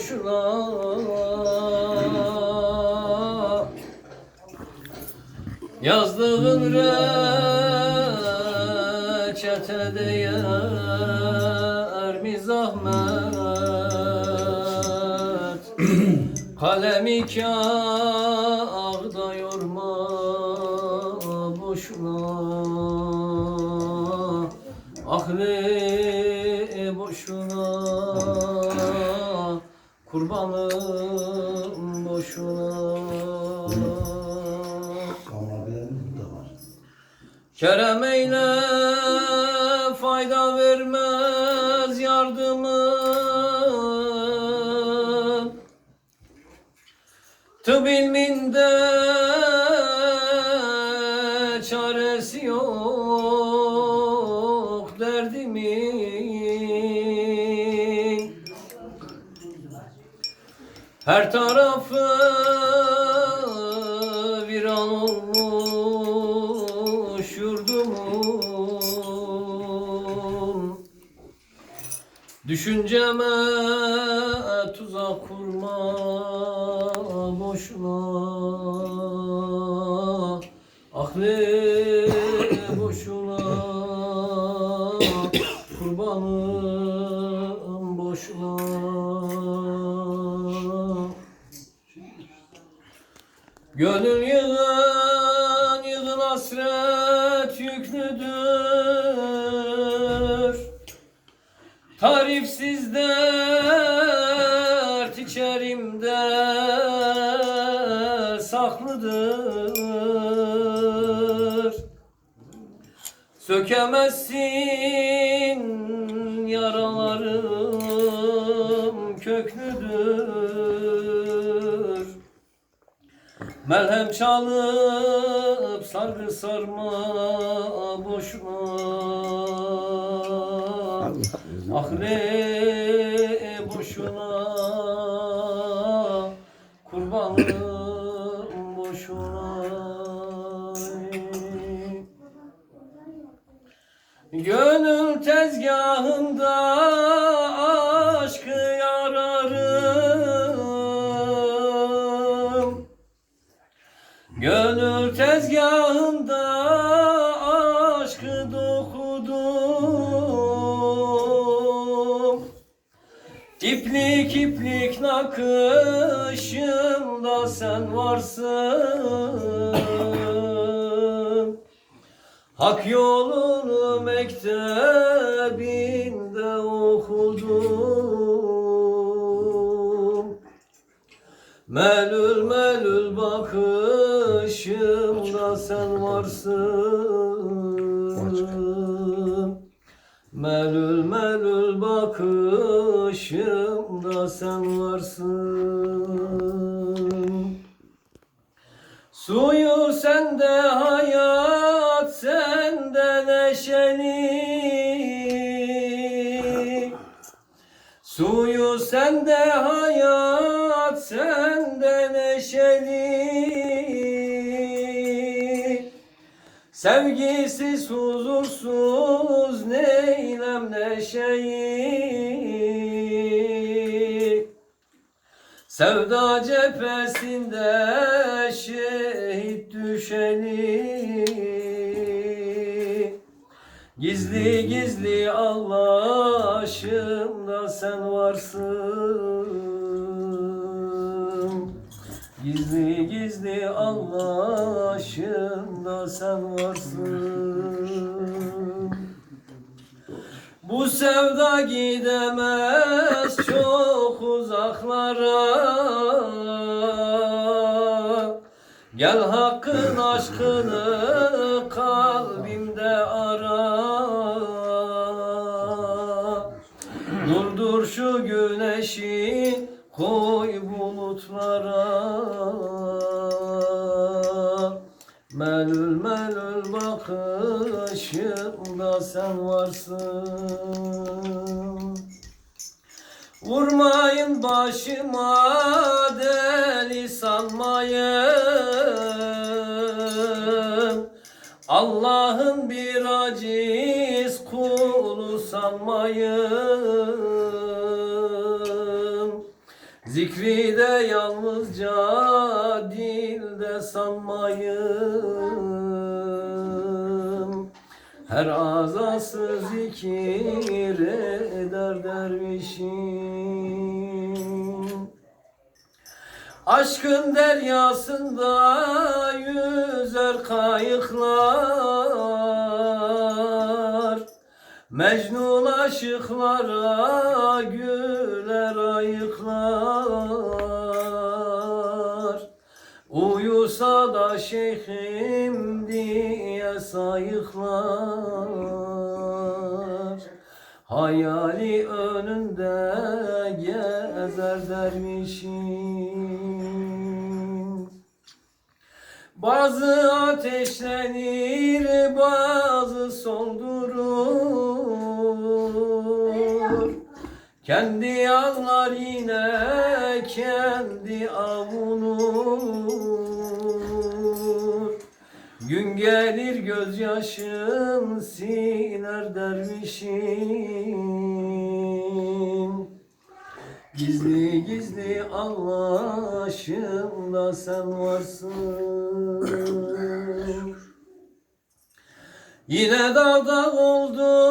boşuna Yazdığın reçetede yer mi zahmet? Kalemi kağıda yorma boşuna. Ahli Kurbanım boşuna. Kerem eyle fayda vermez yardımın Tıp ilminde Her tarafı viran olmuş yurdumun Düşünceme tuzak kurma boşuna. Ahli boşuna. Kurbanım boşuna Gönül yığın yığın hasret yüklüdür. Tarifsiz dert içerimde saklıdır. Sökemezsin yaralarım köklüdür Melhem çalıp sargı sarma boşuna Ahre boşuna Kurbanım boşuna. Gönül tezgahında aşkı dokudum İplik iplik nakışımda sen varsın. Hak yolunu mektebinde okudum. Melül melül bakışımda sen varsın Melül melül bakışımda sen varsın. Suyu sende hayat sende neşeli Suyu sende hayat sende neşeli Sevgisiz huzursuz neylem neşeyi Sevda cephesinde şehit düşeni. Gizli gizli Allah'ımda sen varsın. Gizli gizli Allah'ımda sen varsın. Bu sevda gidemez çok uzaklara. Gel hakkın aşkını kalbimde ara. Durdur şu güneşi koy bulutlara Melül melül bakışımda sen varsın. Vurmayın başıma deli sanmayın. Allah'ın bir aciz kulu sanmayın. Zikri de yalnızca dilde sanmayın Her azası zikir eder dervişim. Aşkın deryasında yüzer kayıklar. Mecnun aşıklara güler ayıklar Diye sayıklar Hayali önünde gezer dervişim Bazı ateşlenir, bazı soldurur. Kendi ağlar yine, kendi avunur. Gün gelir gözyaşın siner dervişim. Gizli gizli anlaşımda sen varsın Yine dağda oldu